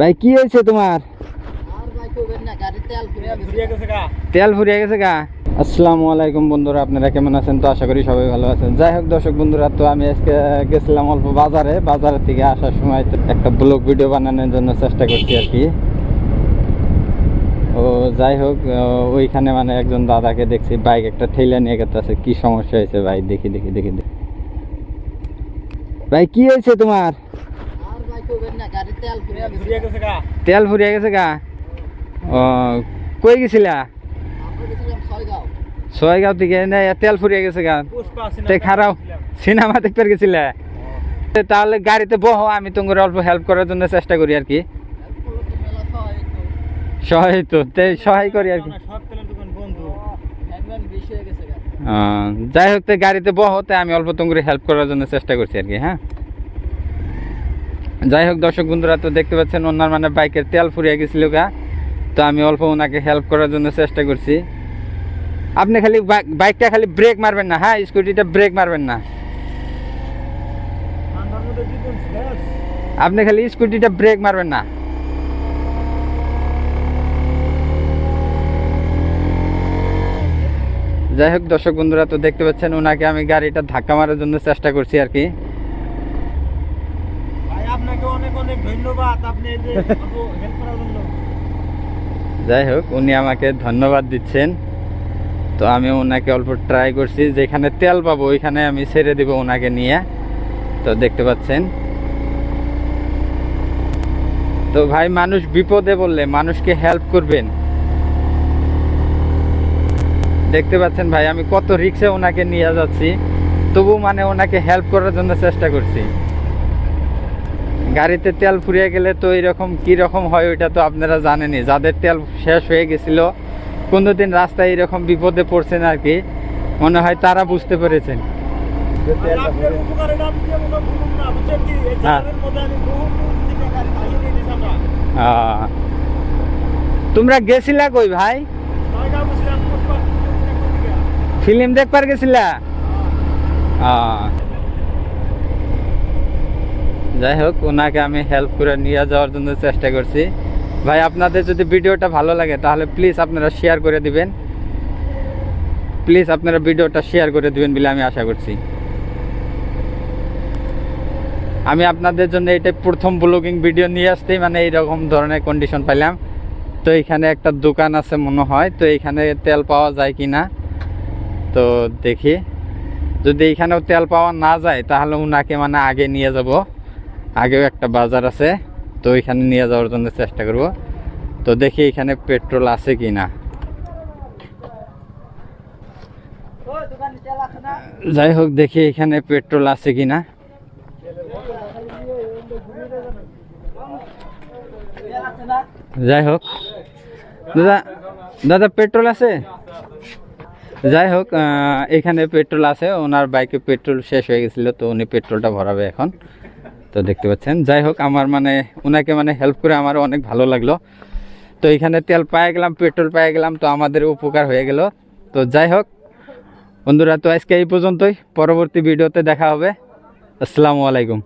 ভাই, কি হয়েছে তোমার? তেল ফুরিয়ে গেছে গা। আসসালামু আলাইকুম বন্ধুরা, আপনারা কেমন আছেন? তো আশা করি সবাই ভালো আছেন। যাই হোক দর্শক বন্ধুরা, তো আমি আজকে গেছিলাম অল্প বাজারে। বাজারের থেকে আসার সময় একটা ব্লগ ভিডিও বানানোর জন্য চেষ্টা করছি আর কি। ও, যাই হোক ওইখানে মানে একজন দাদাকে দেখছি, বাইক একটা ঠেলে নিয়ে গেছে কি সমস্যা হয়েছে ভাই? দেখি দেখি দেখি দেখি। ভাই, কি হয়েছে তোমার? তেল ফুরিয়ে গেছে। গা। ও কই গেছিলা? ছয়গাঁও। থেকে না তেল ফুরিয়ে গেছে গা। তে খারাপ সিনেমা দেখতে গেছিলে? তে তাহলে গাড়িতে বহ আমি তোমার অল্প হেল্প করার জন্য চেষ্টা করি আর কি। সহায় তো তে। সহায় করি আর কি। যাই হোক তে গাড়িতে বহ তে আমি অল্প তোমার হেল্প করার জন্য চেষ্টা করছি আর কি হ্যাঁ? যাই হোক, দর্শক বন্ধুরা, তো দেখতে পাচ্ছেন ওনার মানে বাইকের তেল ফুরিয়ে গেছিল গা। তো আমি অল্প ওনাকে হেল্প করার জন্য চেষ্টা করছি। আপনি খালি বাইকটা খালি ব্রেক মারবেন না হ্যাঁ? স্কুটিটা ব্রেক মারবেন না। আপনি খালি স্কুটিটা ব্রেক মারবেন না। যাই হোক, দর্শক বন্ধুরা, তো দেখতে পাচ্ছেন ওনাকে আমি গাড়িটা ধাক্কা মারার জন্য চেষ্টা করছি আর কি। যাই হোক, উনি আমাকে ধন্যবাদ দিচ্ছেন। তো আমি ওনাকে অল্প ট্রাই করছি। যেখানে তেল পাবো, ওইখানে আমি ছেড়ে দিব ওনাকে নিয়ে। তো দেখতে পাচ্ছেন। তো ভাই, মানুষ বিপদে বললে মানুষকে হেল্প করবেন। দেখতে পাচ্ছেন ভাই, আমি কত রিক্সে ওনাকে নিয়ে যাচ্ছি। তবু মানে ওনাকে হেল্প করার জন্য চেষ্টা করছি। গাড়িতে তেল ফুরিয়ে গেলে তো এরকম কি রকম হয় ওইটা তো আপনারা জানেনই। যাদের তেল শেষ হয়ে গেছিল কোনোদিন রাস্তায় এরকম বিপদে পড়ছেন আর কি মনে হয় তারা বুঝতে পেরেছেন। হ্যাঁ। তোমরা গেছিলা কই ভাই? ফিল্ম দেখবার গেছিলা? আহ। যাই হোক, ওনাকে আমি হেল্প করে নিয়ে যাওয়ার জন্য চেষ্টা করছি। ভাই, আপনাদের যদি ভিডিওটা ভালো লাগে, তাহলে প্লিজ আপনারা শেয়ার করে দিবেন। প্লিজ আপনারা ভিডিওটা শেয়ার করে দিবেন বলে আমি আশা করছি। আমি আপনাদের জন্য এটা প্রথম ব্লগিং ভিডিও নিয়ে আসতেই মানে এইরকম ধরনের কন্ডিশন পাইলাম। তো এখানে একটা দোকান আছে মনে হয়, তো এখানে তেল পাওয়া যায় কি না তো দেখি। যদি এখানেও তেল পাওয়া না যায়, তাহলে ওনাকে মানে আগে নিয়ে যাব। আগেও একটা বাজার আছে, তো ওইখানে নিয়ে যাওয়ার জন্য চেষ্টা করব। তো দেখি এখানে পেট্রোল আছে কি না যাই হোক, দেখি এখানে পেট্রোল আছে কি না যাই হোক। দাদা দাদা, পেট্রোল আছে? যাই হোক এখানে পেট্রোল আছে, ওনার বাইকে পেট্রোল শেষ হয়ে গেছিল, তো উনি পেট্রোলটা ভরাবে এখন। তো দেখতে পাচ্ছেন। যাই হোক, আমার মানে ওনাকে মানে হেল্প করে আমার অনেক ভালো লাগল। তো এখানে তেল পায়ে গেলাম, পেট্রোল পায়ে গেলাম, তো আমাদের উপকার হয়ে গেল। তো যাই হোক, বন্ধুরা, তো আজকে এই পর্যন্তই। পরবর্তী ভিডিওতে দেখা হবে। আসসালামু আলাইকুম।